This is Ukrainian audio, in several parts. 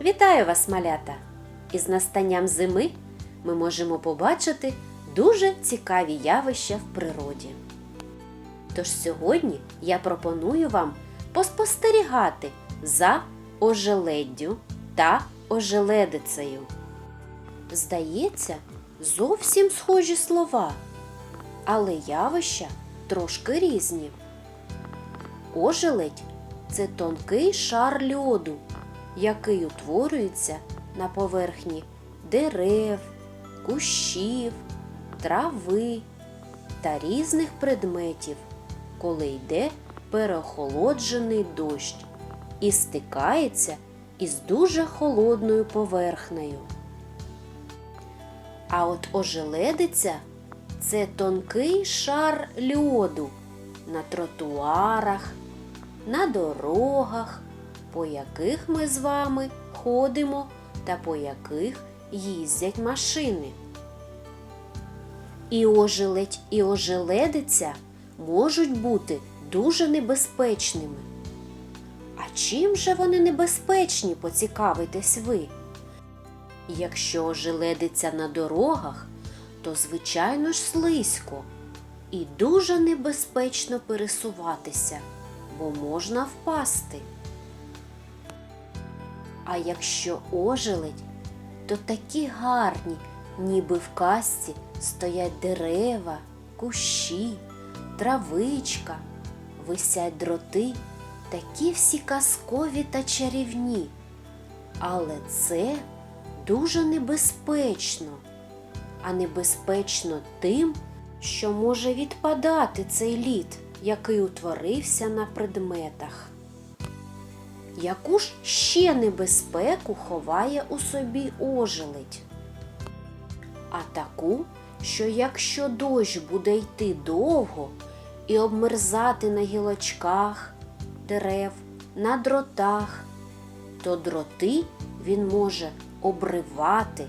Вітаю вас, малята! Із настанням зими ми можемо побачити дуже цікаві явища в природі. Тож сьогодні я пропоную вам поспостерігати за ожеледдю та ожеледицею. Здається, зовсім схожі слова, але явища трошки різні. Ожеледь це тонкий шар льоду, який утворюється на поверхні дерев, кущів, трави та різних предметів, коли йде переохолоджений дощ і стикається із дуже холодною поверхнею. А от ожеледиця це тонкий шар льоду на тротуарах, на дорогах, по яких ми з вами ходимо та по яких їздять машини. І ожеледь, і ожеледиця можуть бути дуже небезпечними. А чим же вони небезпечні, поцікавитесь ви? Якщо ожеледиться на дорогах, то звичайно ж слизько і дуже небезпечно пересуватися, бо можна впасти. А якщо ожеледь, то такі гарні, ніби в казці стоять дерева, кущі, травичка, висять дроти, такі всі казкові та чарівні. Але це дуже небезпечно, а небезпечно тим, що може відпадати цей лід, який утворився на предметах. Яку ж ще небезпеку ховає у собі ожеледь? А таку, що якщо дощ буде йти довго і обмерзати на гілочках дерев, на дротах, то дроти він може обривати,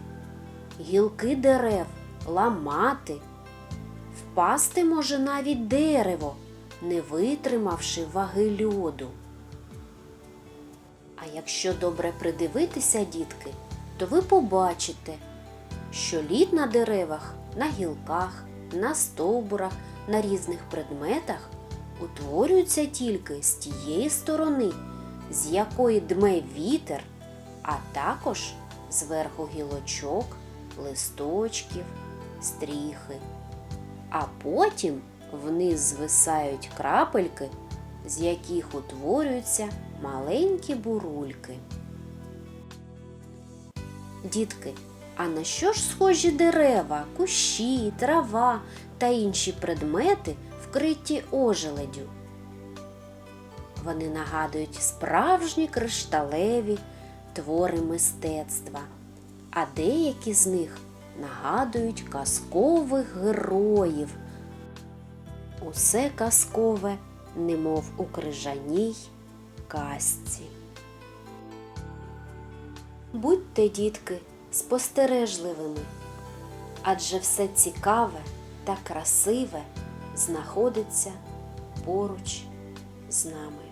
гілки дерев ламати, впасти може навіть дерево, не витримавши ваги льоду. Якщо добре придивитися, дітки, то ви побачите, що лід на деревах, на гілках, на стовбурах, на різних предметах утворюється тільки з тієї сторони, з якої дме вітер, а також зверху гілочок, листочків, стріхи. А потім вниз звисають крапельки, з яких утворюються маленькі бурульки. Дітки, а на що ж схожі дерева, кущі, трава та інші предмети, вкриті ожеледю? Вони нагадують справжні кришталеві твори мистецтва, а деякі з них нагадують казкових героїв. Усе казкове, немов у крижаній казці. Будьте, дітки, спостережливими, адже все цікаве та красиве знаходиться поруч з нами.